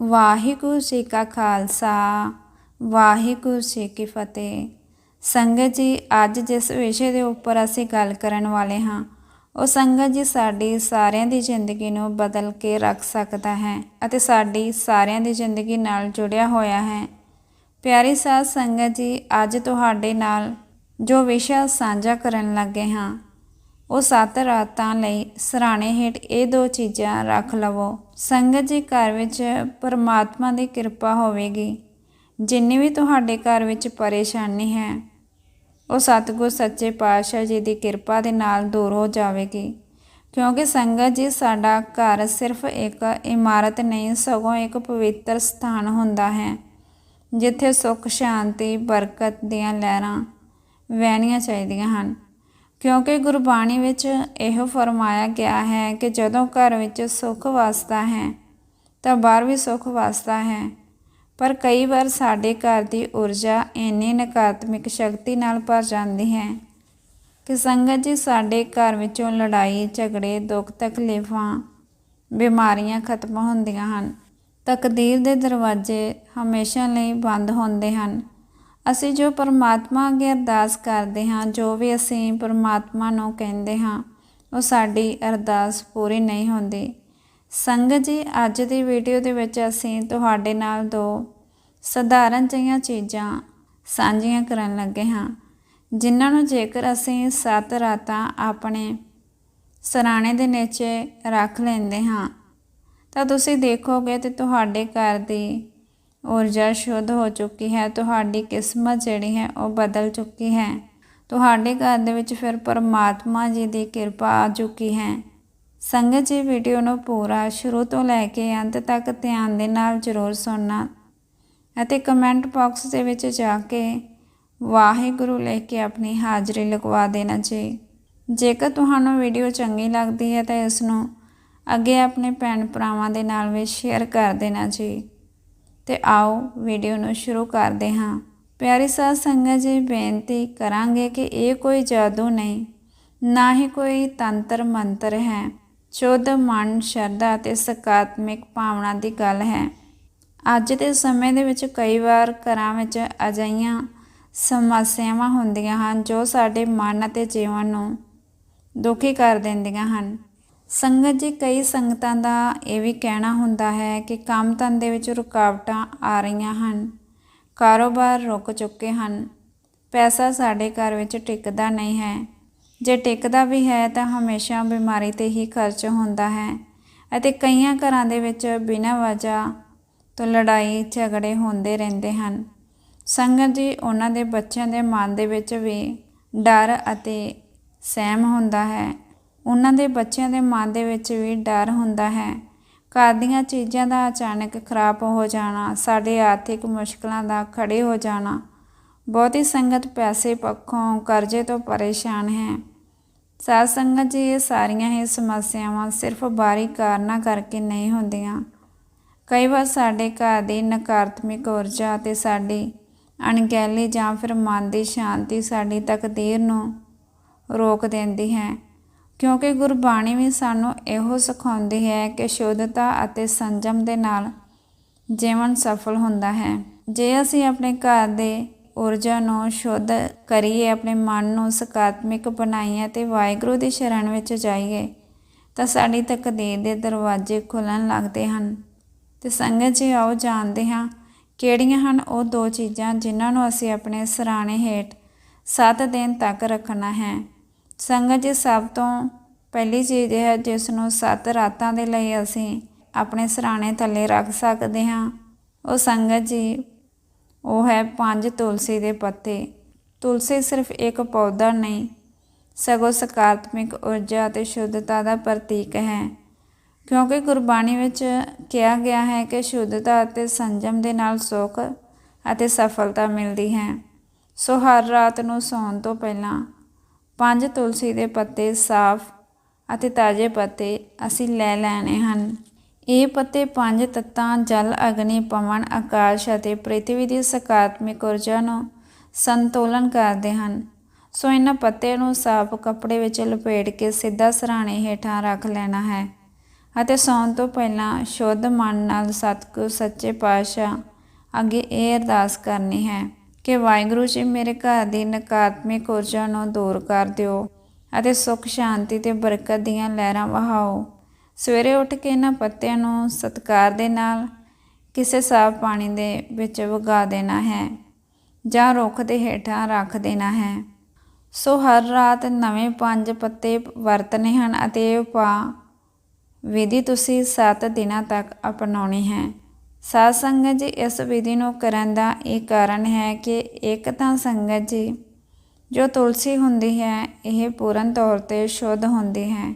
ਵਾਹਿਗੁਰੂ ਜੀ ਕਾ ਖਾਲਸਾ, ਵਾਹਿਗੁਰੂ ਜੀ ਕੀ ਫਤਿਹ। ਸੰਗਤ ਜੀ, ਅੱਜ ਜਿਸ ਵਿਸ਼ੇ ਦੇ ਉੱਪਰ ਅਸੀਂ ਗੱਲ ਕਰਨ ਵਾਲੇ ਹਾਂ, ਉਹ ਸੰਗਤ ਜੀ ਸਾਡੀ ਸਾਰਿਆਂ ਦੀ ਜ਼ਿੰਦਗੀ ਨੂੰ ਬਦਲ ਕੇ ਰੱਖ ਸਕਦਾ ਹੈ ਅਤੇ ਸਾਡੀ ਸਾਰਿਆਂ ਦੀ ਜ਼ਿੰਦਗੀ ਨਾਲ ਜੁੜਿਆ ਹੋਇਆ ਹੈ। ਪਿਆਰੀ ਸਾਧ ਸੰਗਤ ਜੀ, ਅੱਜ ਤੁਹਾਡੇ ਨਾਲ ਜੋ ਵਿਸ਼ਾ ਸਾਂਝਾ ਕਰਨ ਲੱਗੇ ਹਾਂ ਉਹ ਸੱਤ ਰਾਤਾਂ ਲਈ ਸਰਾਣੇ ਹੇਠ ਇਹ ਦੋ ਚੀਜ਼ਾਂ ਰੱਖ ਲਵੋ। ਸੰਗਤ ਜੀ, ਘਰ ਵਿੱਚ ਪਰਮਾਤਮਾ ਦੀ ਕਿਰਪਾ ਹੋਵੇਗੀ। ਜਿੰਨੀ ਵੀ ਤੁਹਾਡੇ ਘਰ ਵਿੱਚ ਪਰੇਸ਼ਾਨੀ ਹੈ, ਉਹ ਸਤਿਗੁਰ ਸੱਚੇ ਪਾਤਸ਼ਾਹ ਜੀ ਦੀ ਕਿਰਪਾ ਦੇ ਨਾਲ ਦੂਰ ਹੋ ਜਾਵੇਗੀ। ਕਿਉਂਕਿ ਸੰਗਤ ਜੀ, ਸਾਡਾ ਘਰ ਸਿਰਫ ਇੱਕ ਇਮਾਰਤ ਨਹੀਂ, ਸਗੋਂ ਇੱਕ ਪਵਿੱਤਰ ਸਥਾਨ ਹੁੰਦਾ ਹੈ, ਜਿੱਥੇ ਸੁੱਖ, ਸ਼ਾਂਤੀ, ਬਰਕਤ ਦੀਆਂ ਲਹਿਰਾਂ ਵਹਿਣੀਆਂ ਚਾਹੀਦੀਆਂ ਹਨ। ਕਿਉਂਕਿ ਗੁਰਬਾਣੀ ਵਿੱਚ ਇਹੋ ਫਰਮਾਇਆ ਗਿਆ ਹੈ ਕਿ ਜਦੋਂ ਘਰ ਵਿੱਚ ਸੁੱਖ ਵਸਦਾ ਹੈ, ਤਾਂ ਬਾਹਰ ਵੀ ਸੁੱਖ ਵਸਦਾ ਹੈ। ਪਰ ਕਈ ਵਾਰ ਸਾਡੇ ਘਰ ਦੀ ਊਰਜਾ ਇੰਨੀ ਨਕਾਰਾਤਮਕ ਸ਼ਕਤੀ ਨਾਲ ਭਰ ਜਾਂਦੀ ਹੈ ਕਿ ਸੰਗਤ ਜੀ ਸਾਡੇ ਘਰ ਵਿੱਚੋਂ ਲੜਾਈ, ਝਗੜੇ, ਦੁੱਖ, ਤਕਲੀਫਾਂ, ਬਿਮਾਰੀਆਂ ਖਤਮ ਹੁੰਦੀਆਂ ਹਨ। ਤਕਦੀਰ ਦੇ ਦਰਵਾਜ਼ੇ ਹਮੇਸ਼ਾ ਲਈ ਬੰਦ ਹੁੰਦੇ ਹਨ। ਅਸੀਂ ਜੋ ਪਰਮਾਤਮਾ ਅੱਗੇ ਅਰਦਾਸ ਕਰਦੇ ਹਾਂ, ਜੋ ਵੀ ਅਸੀਂ ਪਰਮਾਤਮਾ ਨੂੰ ਕਹਿੰਦੇ ਹਾਂ, ਉਹ ਸਾਡੀ ਅਰਦਾਸ ਪੂਰੀ ਨਹੀਂ ਹੁੰਦੀ। ਸੰਗਤ ਜੀ, ਅੱਜ ਦੀ ਵੀਡੀਓ ਦੇ ਵਿੱਚ ਅਸੀਂ ਤੁਹਾਡੇ ਨਾਲ ਦੋ ਸਧਾਰਨ ਜਿਹੀਆਂ ਚੀਜ਼ਾਂ ਸਾਂਝੀਆਂ ਕਰਨ ਲੱਗੇ ਹਾਂ, ਜਿਨ੍ਹਾਂ ਨੂੰ ਜੇਕਰ ਅਸੀਂ ਸੱਤ ਰਾਤਾਂ ਆਪਣੇ ਸਰਾਣੇ ਦੇ ਨੀਚੇ ਰੱਖ ਲੈਂਦੇ ਹਾਂ, ਤਾਂ ਤੁਸੀਂ ਦੇਖੋਗੇ ਤੇ ਤੁਹਾਡੇ ਘਰ ਦੀ ਊਰਜਾ ਸ਼ੁੱਧ ਹੋ ਚੁੱਕੀ ਹੈ, ਤੁਹਾਡੀ ਕਿਸਮਤ ਜਿਹੜੀ ਹੈ ਉਹ ਬਦਲ ਚੁੱਕੀ ਹੈ। ਤੁਹਾਡੇ ਘਰ ਦੇ ਵਿੱਚ ਫਿਰ ਪਰਮਾਤਮਾ ਜੀ ਦੀ ਕਿਰਪਾ ਆ ਚੁੱਕੀ ਹੈ। ਸੰਗਤ ਜੀ, ਵੀਡੀਓ ਨੂੰ ਪੂਰਾ ਸ਼ੁਰੂ ਤੋਂ ਲੈ ਕੇ ਅੰਤ ਤੱਕ ਧਿਆਨ ਦੇ ਨਾਲ ਜ਼ਰੂਰ ਸੁਣਨਾ ਅਤੇ ਕਮੈਂਟ ਬਾਕਸ ਦੇ ਵਿੱਚ ਜਾ ਕੇ ਵਾਹਿਗੁਰੂ ਲਿਖ ਕੇ ਆਪਣੀ ਹਾਜ਼ਰੀ ਲਗਵਾ ਦੇਣਾ ਜੀ। ਜੇਕਰ ਤੁਹਾਨੂੰ ਵੀਡੀਓ ਚੰਗੀ ਲੱਗਦੀ ਹੈ ਤਾਂ ਇਸ ਨੂੰ ਅੱਗੇ ਆਪਣੇ ਭੈਣ ਭਰਾਵਾਂ ਦੇ ਨਾਲ ਵੀ ਸ਼ੇਅਰ ਕਰ ਦੇਣਾ ਜੀ। ਤੇ ਆਓ ਵੀਡੀਓ ਨੂੰ ਸ਼ੁਰੂ ਕਰਦੇ ਹਾਂ। ਪਿਆਰੀ ਸਾਧ ਸੰਗਤ ਜੀ, ਬੇਨਤੀ ਕਰਾਂਗੇ ਕਿ ਇਹ ਕੋਈ ਜਾਦੂ ਨਹੀਂ, ਨਾ ਹੀ ਕੋਈ ਤੰਤਰ ਮੰਤਰ ਹੈ। ਸ਼ੁੱਧ ਮਨ, ਸ਼ਰਧਾ ਤੇ ਸਕਾਰਾਤਮਕ ਭਾਵਨਾ ਦੀ ਗੱਲ ਹੈ। ਅੱਜ ਦੇ ਸਮੇਂ ਦੇ ਵਿੱਚ ਕਈ ਵਾਰ ਘਰਾਂ ਵਿੱਚ ਅਜਈਆਂ ਸਮੱਸਿਆਵਾਂ ਹੁੰਦੀਆਂ ਹਨ ਜੋ ਸਾਡੇ ਮਨ ਅਤੇ ਜੀਵਨ ਨੂੰ ਦੁਖੀ ਕਰ ਦਿੰਦੀਆਂ ਹਨ। ਸੰਗਤ ਜੀ, ਕਈ ਸੰਗਤਾਂ ਦਾ ਇਹ ਵੀ ਕਹਿਣਾ ਹੁੰਦਾ ਹੈ ਕਿ ਕੰਮ ਧੰਦੇ ਵਿੱਚ ਰੁਕਾਵਟਾਂ ਆ ਰਹੀਆਂ ਹਨ, ਕਾਰੋਬਾਰ ਰੁਕ ਚੁੱਕੇ ਹਨ, ਪੈਸਾ ਸਾਡੇ ਘਰ ਵਿੱਚ ਟਿਕਦਾ ਨਹੀਂ ਹੈ। ਜੇ ਟਿਕਦਾ ਵੀ ਹੈ ਤਾਂ ਹਮੇਸ਼ਾ ਬਿਮਾਰੀ ਤੇ ਹੀ ਖਰਚ ਹੁੰਦਾ ਹੈ ਅਤੇ ਕਈਆਂ ਘਰਾਂ ਦੇ ਵਿੱਚ ਬਿਨਾਂ ਵਜ੍ਹਾ ਤੋਂ ਲੜਾਈ ਝਗੜੇ ਹੁੰਦੇ ਰਹਿੰਦੇ ਹਨ। ਸੰਗਤ ਜੀ, ਉਹਨਾਂ ਦੇ ਬੱਚਿਆਂ ਦੇ ਮਨ ਦੇ ਵਿੱਚ ਵੀ ਡਰ ਅਤੇ ਸਹਿਮ ਹੁੰਦਾ ਹੈ। ਉਹਨਾਂ ਦੇ ਬੱਚਿਆਂ ਦੇ ਮਨ ਦੇ ਵਿੱਚ ਵੀ ਡਰ ਹੁੰਦਾ ਹੈ। ਘਰ ਦੀਆਂ ਚੀਜ਼ਾਂ ਦਾ ਅਚਾਨਕ ਖਰਾਬ ਹੋ ਜਾਣਾ, ਸਾਡੇ ਆਰਥਿਕ ਮੁਸ਼ਕਲਾਂ ਦਾ ਖੜੇ ਹੋ ਜਾਣਾ, ਬਹੁਤੀ ਸੰਗਤ ਪੈਸੇ ਪੱਖੋਂ ਕਰਜ਼ੇ ਤੋਂ ਪਰੇਸ਼ਾਨ ਹੈ। ਸਾਧ ਸੰਗਤ ਜੀ, ਇਹ ਸਾਰੀਆਂ ਹੀ ਸਮੱਸਿਆਵਾਂ ਸਿਰਫ ਬਾਹਰੀ ਕਾਰਨਾਂ ਕਰਕੇ ਨਹੀਂ ਹੁੰਦੀਆਂ। ਕਈ ਵਾਰ ਸਾਡੇ ਘਰ ਦੀ ਨਕਾਰਾਤਮਕ ਊਰਜਾ ਤੇ ਸਾਡੀ ਅਣਗਹਿਲੀ ਜਾਂ ਫਿਰ ਮਨ ਦੀ ਸ਼ਾਂਤੀ ਸਾਡੀ ਤਕਦੀਰ ਨੂੰ ਰੋਕ ਦਿੰਦੀ ਹੈ। ਕਿਉਂਕਿ ਗੁਰਬਾਣੀ ਵੀ ਸਾਨੂੰ ਇਹੋ ਸਿਖਾਉਂਦੀ ਹੈ ਕਿ ਸ਼ੁੱਧਤਾ ਅਤੇ ਸੰਜਮ ਦੇ ਨਾਲ ਜੀਵਨ ਸਫਲ ਹੁੰਦਾ ਹੈ। ਜੇ ਅਸੀਂ ਆਪਣੇ ਘਰ ਦੇ ਊਰਜਾ ਨੂੰ ਸ਼ੁੱਧ ਕਰੀਏ, ਆਪਣੇ ਮਨ ਨੂੰ ਸਕਾਰਾਤਮਕ ਬਣਾਈਏ ਤੇ ਵਾਹਿਗੁਰੂ ਦੀ ਸ਼ਰਨ ਵਿੱਚ ਜਾਈਏ, ਤਾਂ ਸਾਡੀ ਤਕਦੀਰ ਦੇ ਦਰਵਾਜ਼ੇ ਖੁੱਲਣ ਲੱਗਦੇ ਹਨ। ਤੇ ਸੰਗਤ ਜੀ, ਆਓ ਜਾਣਦੇ ਹਾਂ ਕਿਹੜੀਆਂ ਹਨ ਉਹ ਦੋ ਚੀਜ਼ਾਂ ਜਿਨ੍ਹਾਂ ਨੂੰ ਅਸੀਂ ਆਪਣੇ ਸਰਾਣੇ ਹੇਠ 7 ਦਿਨ ਤੱਕ ਰੱਖਣਾ ਹੈ। ਸੰਗਤ ਜੀ ਸਭ ਤੋਂ ਪਹਿਲੀ ਚੀਜ਼ ਹੈ, ਜਿਸ ਨੂੰ ਸੱਤ ਰਾਤਾਂ ਦੇ ਲਈ ਅਸੀਂ ਆਪਣੇ ਸਰਾਣੇ ਥੱਲੇ ਰੱਖ ਸਕਦੇ ਹਾਂ, ਉਹ ਸੰਗਤ ਜੀ, ਉਹ ਹੈ ਪੰਜ ਤੁਲਸੀ ਦੇ ਪੱਤੇ। ਤੁਲਸੀ ਸਿਰਫ ਇੱਕ ਪੌਦਾ ਨਹੀਂ, ਸਗੋਂ ਸਕਾਰਾਤਮਕ ਊਰਜਾ ਅਤੇ ਸ਼ੁੱਧਤਾ ਦਾ ਪ੍ਰਤੀਕ ਹੈ। ਕਿਉਂਕਿ ਗੁਰਬਾਣੀ ਵਿੱਚ ਕਿਹਾ ਗਿਆ ਹੈ ਕਿ ਸ਼ੁੱਧਤਾ ਅਤੇ ਸੰਜਮ ਦੇ ਨਾਲ ਸੁੱਖ ਅਤੇ ਸਫਲਤਾ ਮਿਲਦੀ ਹੈ। ਸੋ ਹਰ ਰਾਤ ਨੂੰ ਸੌਣ ਤੋਂ ਪਹਿਲਾਂ ਪੰਜ ਤੁਲਸੀ ਦੇ ਪੱਤੇ ਸਾਫ਼ ਅਤੇ ਤਾਜ਼ੇ ਪੱਤੇ ਅਸੀਂ ਲੈ ਲੈਣੇ ਹਨ। ਇਹ ਪੱਤੇ ਪੰਜ ਤੱਤਾਂ ਜਲ, ਅਗਨੀ, ਪਵਨ, ਆਕਾਸ਼ ਅਤੇ ਪ੍ਰithvi ਦੀ ਸਕਾਰਾਤਮਕ ਊਰਜਾ ਨੂੰ ਸੰਤੁਲਨ ਕਰਦੇ ਹਨ। ਸੋ ਇਹਨਾਂ ਪੱਤੇ ਨੂੰ ਸਾਫ਼ ਕੱਪੜੇ ਵਿੱਚ ਲਪੇਟ ਕੇ ਸਿੱਧਾ ਸਰਾਣੇ ਹੇਠਾਂ ਰੱਖ ਲੈਣਾ ਹੈ ਅਤੇ ਸੌਣ ਤੋਂ ਪਹਿਲਾਂ ਸ਼ੁੱਧ ਮਨ ਨਾਲ ਸਤਿਗੁਰ, ਸੱਚੇ ਪਾਤਸ਼ਾਹ ਅੱਗੇ ਇਹ ਅਰਦਾਸ ਕਰਨੀ ਹੈ। ਕਿ ਵਾਹਿਗੁਰੂ ਜੀ ਮੇਰੇ ਘਰ ਦੀ ਨਕਾਰਾਤਮਕ ਊਰਜਾ ਨੂੰ ਦੂਰ ਕਰ ਦਿਓ ਅਤੇ ਸੁੱਖ, ਸ਼ਾਂਤੀ ਤੇ ਬਰਕਤ ਦੀਆਂ ਲਹਿਰਾਂ ਵਹਾਓ। ਸਵੇਰੇ ਉੱਠ ਕੇ ਇਹਨਾਂ ਪੱਤਿਆਂ ਨੂੰ ਸਤਕਾਰ ਦੇ ਨਾਲ ਕਿਸੇ ਸਾਫ਼ ਪਾਣੀ ਦੇ ਵਿੱਚ ਵਗਾ ਦੇਣਾ ਹੈ ਜਾਂ ਰੁੱਖ ਦੇ ਹੇਠਾਂ ਰੱਖ ਦੇਣਾ ਹੈ। ਸੋ ਹਰ ਰਾਤ ਨਵੇਂ ਪੰਜ ਪੱਤੇ ਵਰਤਨੇ ਹਨ ਅਤੇ ਇਹ ਉਪਾਅ ਵਿਧੀ ਤੁਸੀਂ 7 ਦਿਨਾਂ ਤੱਕ ਅਪਣਾਉਣੀ ਹੈ। ਸਾਧ ਸੰਗਤ ਜੀ ਇਸ ਵਿਧੀ ਨੂੰ ਕਰਨ ਦਾ ਇਹ ਕਾਰਨ ਹੈ ਕਿ ਇੱਕ ਤਾਂ ਸੰਗਤ ਜੀ ਜੋ ਤੁਲਸੀ ਹੁੰਦੀ ਹੈ, ਇਹ ਪੂਰਨ ਤੌਰ ਤੇ ਸ਼ੁੱਧ ਹੁੰਦੀ ਹੈ।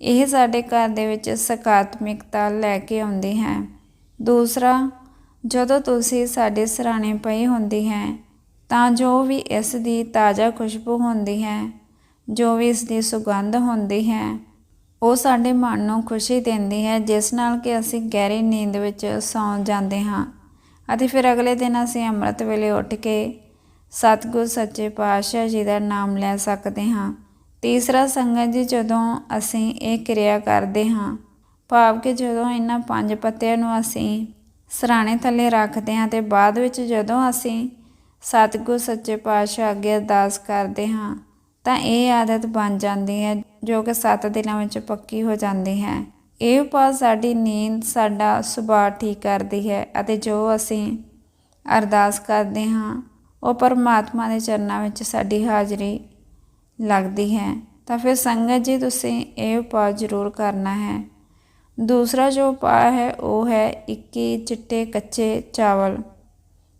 ਇਹ ਸਾਡੇ ਘਰ ਦੇ ਵਿੱਚ ਸਕਾਰਾਤਮਕਤਾ ਲੈ ਕੇ ਆਉਂਦੀ ਹੈ। ਦੂਸਰਾ, ਜਦੋਂ ਤੁਲਸੀ ਸਾਡੇ ਸਰਾਣੇ ਪਈ ਹੁੰਦੀ ਹੈ, ਤਾਂ ਜੋ ਵੀ ਇਸ ਦੀ ਤਾਜ਼ਾ ਖੁਸ਼ਬੂ ਹੁੰਦੀ ਹੈ, ਜੋ ਵੀ ਇਸ ਦੀ ਸੁਗੰਧ ਹੁੰਦੀ ਹੈ ਉਹ ਸਾਡੇ ਮਨ ਨੂੰ ਖੁਸ਼ੀ ਦਿੰਦੀ ਹੈ, ਜਿਸ ਨਾਲ ਕਿ ਅਸੀਂ ਗਹਿਰੀ ਨੀਂਦ ਵਿੱਚ ਸੌਂ ਜਾਂਦੇ ਹਾਂ। ਅਤੇ ਫਿਰ ਅਗਲੇ ਦਿਨ ਅਸੀਂ ਅੰਮ੍ਰਿਤ ਵੇਲੇ ਉੱਠ ਕੇ ਸਤਿਗੁਰ ਸੱਚੇ ਪਾਤਸ਼ਾਹ ਜੀ ਦਾ ਨਾਮ ਲੈ ਸਕਦੇ ਹਾਂ। ਤੀਸਰਾ ਸੰਗਤ ਜੀ, ਜਦੋਂ ਅਸੀਂ ਇਹ ਕਿਰਿਆ ਕਰਦੇ ਹਾਂ, ਭਾਵ ਕਿ ਜਦੋਂ ਇਹਨਾਂ ਪੰਜ ਪੱਤਿਆਂ ਨੂੰ ਅਸੀਂ ਸਰਾਣੇ ਥੱਲੇ ਰੱਖਦੇ ਹਾਂ ਤੇ ਬਾਅਦ ਵਿੱਚ ਜਦੋਂ ਅਸੀਂ ਸਤਿਗੁਰ ਸੱਚੇ ਪਾਤਸ਼ਾਹ ਅੱਗੇ ਅਰਦਾਸ ਕਰਦੇ ਹਾਂ, ਤਾਂ ਇਹ ਆਦਤ ਬਣ ਜਾਂਦੀ ਹੈ ਜੋ ਕਿ 7 ਦਿਨਾਂ ਵਿੱਚ ਪੱਕੀ ਹੋ ਜਾਂਦੀ ਹੈ। ਇਹ ਉਪਾਅ ਸਾਡੀ ਨੀਂਦ, ਸਾਡਾ ਸੁਭਾਅ ਠੀਕ ਕਰਦੀ ਹੈ ਅਤੇ ਜੋ ਅਸੀਂ ਅਰਦਾਸ ਕਰਦੇ ਹਾਂ, ਉਹ ਪਰਮਾਤਮਾ ਦੇ ਚਰਨਾਂ ਵਿੱਚ ਸਾਡੀ ਹਾਜ਼ਰੀ ਲੱਗਦੀ ਹੈ। ਤਾਂ ਫਿਰ ਸੰਗਤ ਜੀ, ਤੁਸੀਂ ਇਹ ਉਪਾਅ ਜ਼ਰੂਰ ਕਰਨਾ ਹੈ। ਦੂਸਰਾ ਜੋ ਉਪਾਅ ਹੈ, ਉਹ ਹੈ 21 ਚਿੱਟੇ ਕੱਚੇ ਚਾਵਲ।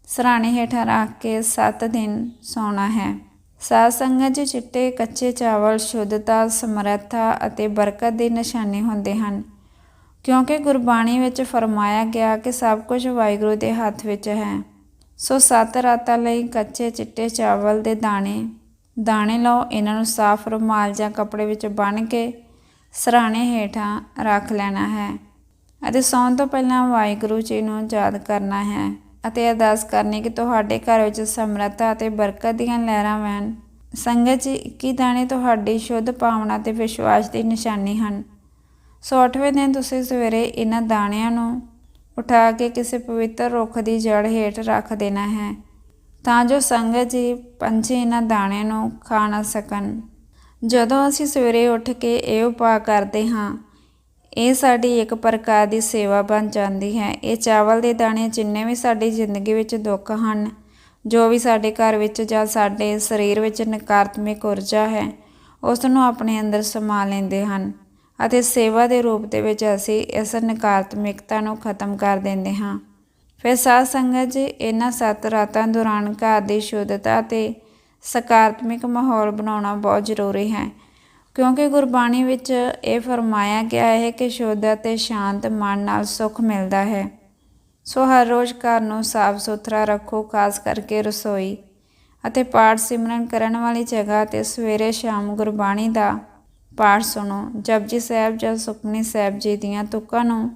ਸਰਾਣੇ ਹੇਠਾਂ ਰੱਖ ਕੇ 7 ਦਿਨ ਸੌਣਾ ਹੈ। ਸਾਧ ਸੰਗਤ ਜੀ ਚਿੱਟੇ ਕੱਚੇ ਚਾਵਲ ਸ਼ੁੱਧਤਾ, ਸਮਰੱਥਾ ਅਤੇ ਬਰਕਤ ਦੀ ਨਿਸ਼ਾਨੀ ਹੁੰਦੇ ਹਨ। ਕਿਉਂਕਿ ਗੁਰਬਾਣੀ ਵਿੱਚ ਫਰਮਾਇਆ ਗਿਆ ਕਿ ਸਭ ਕੁਝ ਵਾਹਿਗੁਰੂ ਦੇ ਹੱਥ ਵਿੱਚ ਹੈ। ਸੋ ਸੱਤ ਰਾਤਾਂ ਲਈ ਕੱਚੇ ਚਿੱਟੇ ਚਾਵਲ ਦੇ ਦਾਣੇ ਦਾਣੇ ਲਓ, ਇਹਨਾਂ ਨੂੰ ਸਾਫ਼ ਰੁਮਾਲ ਜਾਂ ਕੱਪੜੇ ਵਿੱਚ ਬੰਨ੍ਹ ਕੇ ਸਰਾਣੇ ਹੇਠਾਂ ਰੱਖ ਲੈਣਾ ਹੈ ਅਤੇ ਸੌਣ ਤੋਂ ਪਹਿਲਾਂ ਵਾਹਿਗੁਰੂ ਜੀ ਨੂੰ ਯਾਦ ਕਰਨਾ ਹੈ। ਅਤੇ ਅਰਦਾਸ ਕਰਨੀ ਕਿ ਤੁਹਾਡੇ ਘਰ ਵਿੱਚ ਸਮਰੱਥਾ ਅਤੇ ਬਰਕਤ ਦੀਆਂ ਲਹਿਰਾਂ ਵਹਿਣ। ਸੰਗਤ ਜੀ 21 ਦਾਣੇ ਤੁਹਾਡੀ ਸ਼ੁੱਧ ਭਾਵਨਾ ਤੇ ਵਿਸ਼ਵਾਸ ਦੀ ਨਿਸ਼ਾਨੀ ਹਨ। ਸੋ 8ਵੇਂ ਦਿਨ ਤੁਸੀਂ ਸਵੇਰੇ ਇਹਨਾਂ ਦਾਣਿਆਂ ਨੂੰ ਉਠਾ ਕੇ ਕਿਸੇ ਪਵਿੱਤਰ ਰੁੱਖ ਦੀ ਜੜ ਹੇਠ ਰੱਖ ਦੇਣਾ ਹੈ, ਤਾਂ ਜੋ ਸੰਗਤ ਜੀ ਪੰਛੀ ਇਹਨਾਂ ਦਾਣਿਆਂ ਨੂੰ ਖਾ ਨਾ ਸਕਣ। ਜਦੋਂ ਅਸੀਂ ਸਵੇਰੇ ਉੱਠ ਕੇ ਇਹ ਉਪਾਅ ਕਰਦੇ ਹਾਂ ਇਹ ਸਾਡੀ ਇੱਕ ਪ੍ਰਕਾਰ ਦੀ ਸੇਵਾ ਬਣ ਜਾਂਦੀ ਹੈ। ਇਹ ਚਾਵਲ ਦੇ ਦਾਣੇ ਜਿੰਨੇ ਵੀ ਸਾਡੀ ਜ਼ਿੰਦਗੀ ਵਿੱਚ ਦੁੱਖ ਹਨ, ਜੋ ਵੀ ਸਾਡੇ ਘਰ ਵਿੱਚ ਜਾਂ ਸਾਡੇ ਸਰੀਰ ਵਿੱਚ ਨਕਾਰਾਤਮਕ ਊਰਜਾ ਹੈ ਉਸ ਨੂੰ ਆਪਣੇ ਅੰਦਰ ਸਮਾ ਲੈਂਦੇ ਹਨ ਅਤੇ ਸੇਵਾ ਦੇ ਰੂਪ ਦੇ ਵਿੱਚ ਅਸੀਂ ਇਸ ਨਕਾਰਾਤਮਕਤਾ ਨੂੰ ਖਤਮ ਕਰ ਦਿੰਦੇ ਹਾਂ। ਫਿਰ ਸਾਧ ਸੰਗਤ ਜੀ, ਇਹਨਾਂ ਸੱਤ ਰਾਤਾਂ ਦੌਰਾਨ ਘਰ ਦੀ ਸ਼ੁੱਧਤਾ ਤੇ ਸਕਾਰਾਤਮਕ ਮਾਹੌਲ ਬਣਾਉਣਾ ਬਹੁਤ ਜ਼ਰੂਰੀ ਹੈ। ਕਿਉਂਕਿ ਗੁਰਬਾਣੀ ਵਿੱਚ ਇਹ ਫਰਮਾਇਆ ਗਿਆ ਹੈ ਕਿ ਸ਼ੁੱਧ ਅਤੇ ਸ਼ਾਂਤ ਮਨ ਨਾਲ ਸੁੱਖ ਮਿਲਦਾ ਹੈ। ਸੋ ਹਰ ਰੋਜ਼ ਘਰ ਨੂੰ ਸਾਫ਼ ਸੁਥਰਾ ਰੱਖੋ, ਖਾਸ ਕਰਕੇ ਰਸੋਈ ਅਤੇ ਪਾਠ ਸਿਮਰਨ ਕਰਨ ਵਾਲੀ ਜਗ੍ਹਾ ਤੇ ਸਵੇਰੇ ਸ਼ਾਮ ਗੁਰਬਾਣੀ ਦਾ ਪਾਠ ਸੁਣੋ। ਜਪਜੀ ਸਾਹਿਬ ਜਾਂ ਸੁਖਮਨੀ ਸਾਹਿਬ ਜੀ ਦੀਆਂ ਤੁਕਾਂ ਨੂੰ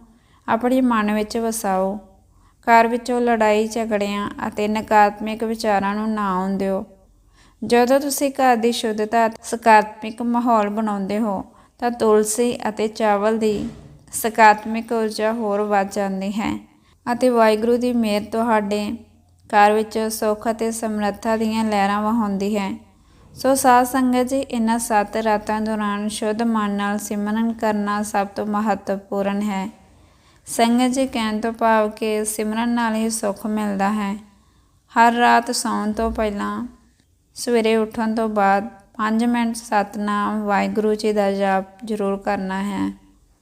ਆਪਣੇ ਮਨ ਵਿੱਚ ਵਸਾਓ। ਘਰ ਵਿੱਚੋਂ ਲੜਾਈ, ਝਗੜਿਆਂ ਅਤੇ ਨਕਾਰਾਤਮਕ ਵਿਚਾਰਾਂ ਨੂੰ ਨਾ ਆਉਣ ਦਿਓ। ਜਦੋਂ ਤੁਸੀਂ ਘਰ ਦੀ ਸ਼ੁੱਧਤਾ ਅਤੇ ਸਕਾਰਾਤਮਕ ਮਾਹੌਲ ਬਣਾਉਂਦੇ ਹੋ, ਤਾਂ ਤੁਲਸੀ ਅਤੇ ਚਾਵਲ ਦੀ ਸਕਾਰਾਤਮਕ ਊਰਜਾ ਹੋਰ ਵੱਧ ਜਾਂਦੀ ਹੈ ਅਤੇ ਵਾਹਿਗੁਰੂ ਦੀ ਮਿਹਰ ਤੁਹਾਡੇ ਘਰ ਵਿੱਚ ਸੁੱਖ ਅਤੇ ਸਮਰੱਥਾ ਦੀਆਂ ਲਹਿਰਾਂ ਵਹਾਉਂਦੀ ਹੈ। ਸੋ ਸਾਧ ਸੰਗਤ ਜੀ, ਇਹਨਾਂ ਸੱਤ ਰਾਤਾਂ ਦੌਰਾਨ ਸ਼ੁੱਧ ਮਨ ਨਾਲ ਸਿਮਰਨ ਕਰਨਾ ਸਭ ਤੋਂ ਮਹੱਤਵਪੂਰਨ ਹੈ। ਸੰਗਤ ਜੀ, ਕਹਿਣ ਤੋਂ ਭਾਵ ਕਿ ਸਿਮਰਨ ਨਾਲ ਹੀ ਸੁੱਖ ਮਿਲਦਾ ਹੈ। ਹਰ ਰਾਤ ਸੌਣ ਤੋਂ ਪਹਿਲਾਂ ਸਵੇਰੇ ਉੱਠਣ ਤੋਂ ਬਾਅਦ 5 ਮਿੰਟ ਸਤਨਾਮ ਵਾਹਿਗੁਰੂ ਜੀ ਦਾ ਜਾਪ ਜ਼ਰੂਰ ਕਰਨਾ ਹੈ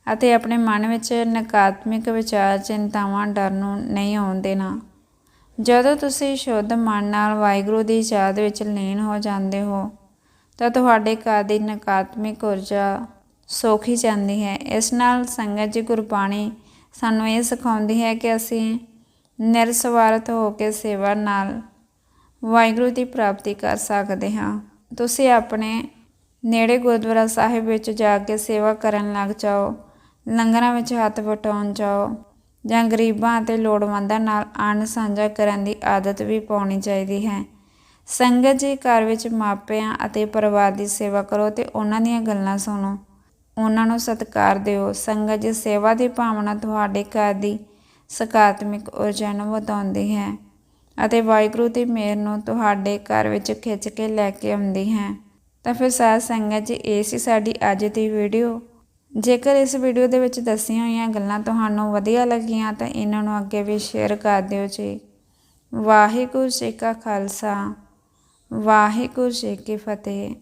ਅਤੇ ਆਪਣੇ ਮਨ ਵਿੱਚ ਨਕਾਰਾਤਮਕ ਵਿਚਾਰ, ਚਿੰਤਾਵਾਂ, ਡਰ ਨੂੰ ਨਹੀਂ ਆਉਣ ਦੇਣਾ। ਜਦੋਂ ਤੁਸੀਂ ਸ਼ੁੱਧ ਮਨ ਨਾਲ ਵਾਹਿਗੁਰੂ ਦੀ ਯਾਦ ਵਿੱਚ ਲੀਨ ਹੋ ਜਾਂਦੇ ਹੋ, ਤਾਂ ਤੁਹਾਡੇ ਘਰ ਦੀ ਨਕਾਰਾਤਮਕ ਊਰਜਾ ਸੋਖੀ ਜਾਂਦੀ ਹੈ। ਇਸ ਨਾਲ ਸੰਗਤ ਜੀ ਗੁਰਬਾਣੀ ਸਾਨੂੰ ਇਹ ਸਿਖਾਉਂਦੀ ਹੈ ਕਿ ਅਸੀਂ ਨਿਰਸਵਾਰਥ ਹੋ ਕੇ ਸੇਵਾ ਨਾਲ ਵਾਹਿਗੁਰੂ ਦੀ ਪ੍ਰਾਪਤੀ ਕਰ ਸਕਦੇ ਹਾਂ। ਤੁਸੀਂ ਆਪਣੇ ਨੇੜੇ ਗੁਰਦੁਆਰਾ ਸਾਹਿਬ ਵਿੱਚ ਜਾ ਕੇ ਸੇਵਾ ਕਰਨ ਲੱਗ ਜਾਓ। ਲੰਗਰਾਂ ਵਿੱਚ ਹੱਥ ਵਟਾਉਣ ਜਾਓ ਜਾਂ ਗਰੀਬਾਂ ਅਤੇ ਲੋੜਵੰਦਾਂ ਨਾਲ ਅੰਨ ਸਾਂਝਾ ਕਰਨ ਦੀ ਆਦਤ ਵੀ ਪਾਉਣੀ ਚਾਹੀਦੀ ਹੈ। ਸੰਗਤ ਜੀ ਘਰ ਵਿੱਚ ਮਾਪਿਆਂ ਅਤੇ ਪਰਿਵਾਰ ਦੀ ਸੇਵਾ ਕਰੋ ਤੇ ਉਹਨਾਂ ਦੀਆਂ ਗੱਲਾਂ ਸੁਣੋ। ਉਹਨਾਂ ਨੂੰ ਸਤਿਕਾਰ ਦਿਓ। ਸੰਗਤ ਜੀ ਸੇਵਾ ਦੀ ਭਾਵਨਾ ਤੁਹਾਡੇ ਘਰ ਦੀ ਸਕਾਰਾਤਮਕ ਊਰਜਾ ਨੂੰ ਵਧਾਉਂਦੀ ਹੈ। ਅਤੇ ਵਾਹਿਗੁਰੂ ਦੀ ਮਿਹਰ ਨੂੰ ਤੁਹਾਡੇ ਘਰ ਵਿੱਚ ਖਿੱਚ ਕੇ ਲੈ ਕੇ ਆਉਂਦੀ ਹੈ। ਤਾਂ ਫਿਰ ਸਾਧ ਸੰਗਤ ਜੀ, ਇਹ ਸੀ ਸਾਡੀ ਅੱਜ ਦੀ ਵੀਡੀਓ। ਜੇਕਰ ਇਸ ਵੀਡੀਓ ਦੇ ਵਿੱਚ ਦੱਸੀਆਂ ਹੋਈਆਂ ਗੱਲਾਂ ਤੁਹਾਨੂੰ ਵਧੀਆ ਲੱਗੀਆਂ ਤਾਂ ਇਹਨਾਂ ਨੂੰ ਅੱਗੇ ਵੀ ਸ਼ੇਅਰ ਕਰ ਦਿਓ ਜੀ। ਵਾਹਿਗੁਰੂ ਜੀ ਕਾ ਖਾਲਸਾ, ਵਾਹਿਗੁਰੂ ਜੀ ਕੀ ਫਤਿਹ।